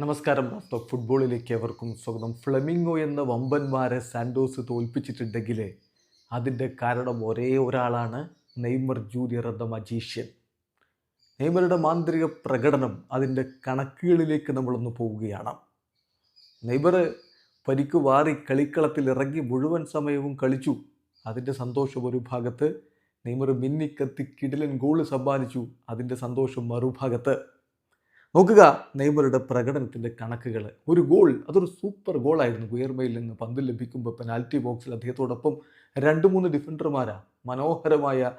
നമസ്കാരം. ടോക്ക് ഫുട്ബോളിലേക്ക് അവർക്കും സ്വാഗതം. ഫ്ലെമിംഗോ എന്ന വമ്പന്മാരെ സാൻഡോസ് തോൽപ്പിച്ചിട്ടുണ്ടെങ്കിൽ അതിന്റെ കാരണം ഒരേ ഒരാളാണ് നെയ്മർ ജൂനിയർ എന്ന മജീഷ്യൻ. നെയ്മറുടെ മാന്ത്രിക പ്രകടനം അതിന്റെ കണക്കുകളിലേക്ക് നമ്മളൊന്ന് പോവുകയാണ്. നെയ്മർ പരിക്ക് വാറി കളിക്കളത്തിൽ ഇറങ്ങി മുഴുവൻ സമയവും കളിച്ചു. അതിന്റെ സന്തോഷം ഒരു ഭാഗത്ത് നെയ്മർ മിന്നിക്കത്തി കിടിലൻ ഗോൾ സമ്മാനിച്ചു. അതിന്റെ സന്തോഷം മറുഭാഗത്ത് നോക്കുക നെയ്മറുടെ പ്രകടനത്തിന്റെ കണക്കുകൾ ഒരു ഗോൾ അതൊരു സൂപ്പർ ഗോളായിരുന്നു ഉയർമയിൽ നിന്ന് പന്ത് ലഭിക്കുമ്പോൾ പെനാൽറ്റി ബോക്സിൽ അദ്ദേഹത്തോടൊപ്പം രണ്ട് മൂന്ന് ഡിഫൻഡർമാരാ മനോഹരമായ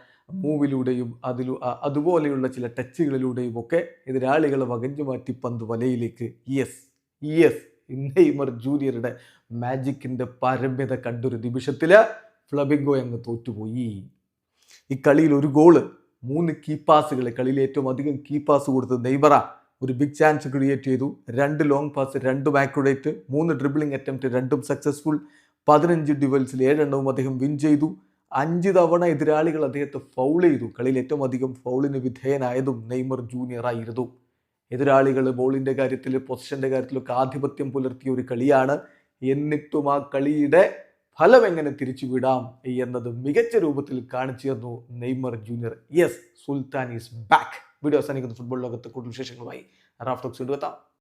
മൂവിലൂടെയും അതിലു അതുപോലെയുള്ള ചില ടച്ചുകളിലൂടെയും ഒക്കെ എതിരാളികളെ വകഞ്ഞു മാറ്റി പന്ത് വലയിലേക്ക്. യെസ് യെസ് നെയ്മർ ജൂനിയറുടെ മാജിക്കിന്റെ പാരമ്യത കണ്ടൊരു നിമിഷത്തിൽ ഫ്ലബിംഗോ അങ്ങ് തോറ്റുപോയി. ഈ കളിയിൽ ഒരു ഗോൾ മൂന്ന് കീപ്പാസുകൾ പാസുകൾ കളിയിൽ ഏറ്റവും അധികം കീപ്പാസ് കൊടുത്ത് കൊടുത്തത് നെയ്മറ. ഒരു ബിഗ് ചാൻസ് ക്രിയേറ്റ് ചെയ്തു. രണ്ട് ലോങ് പാസ് രണ്ടും ആക്യുറേറ്റ് മൂന്ന് ഡ്രിബിളിംഗ് അറ്റംപ്റ്റ് രണ്ടും സക്സസ്ഫുൾ പതിനഞ്ച് ഡ്യുവൽസിൽ ഏഴെണ്ണവും അദ്ദേഹം വിൻ ചെയ്തു. അഞ്ച് തവണ എതിരാളികൾ അദ്ദേഹത്തെ ഫൗൾ ചെയ്തു. കളിയിൽ ഏറ്റവും അധികം ഫൗളിന് വിധേയനായതും നെയ്മർ ജൂനിയർ ആയിരുന്നു. എതിരാളികൾ ബോളിന്റെ കാര്യത്തിൽ പൊസിഷന്റെ കാര്യത്തിലൊക്കെ ആധിപത്യം പുലർത്തിയ ഒരു കളിയാണ്. എന്നിട്ടും ആ കളിയുടെ ഫലം എങ്ങനെ തിരിച്ചുവിടാം എന്നത് മികച്ച രൂപത്തിൽ കാണിച്ചു തന്നു Neymar junior. Yes sultan is back. Video അവസാനിക്കുന്ന. ഫുട്ബോൾ ലോകത്ത് കൂടുതൽ വിശേഷങ്ങളുമായി റാഫ്റ്റോക്സ് കൊണ്ടുവെത്താം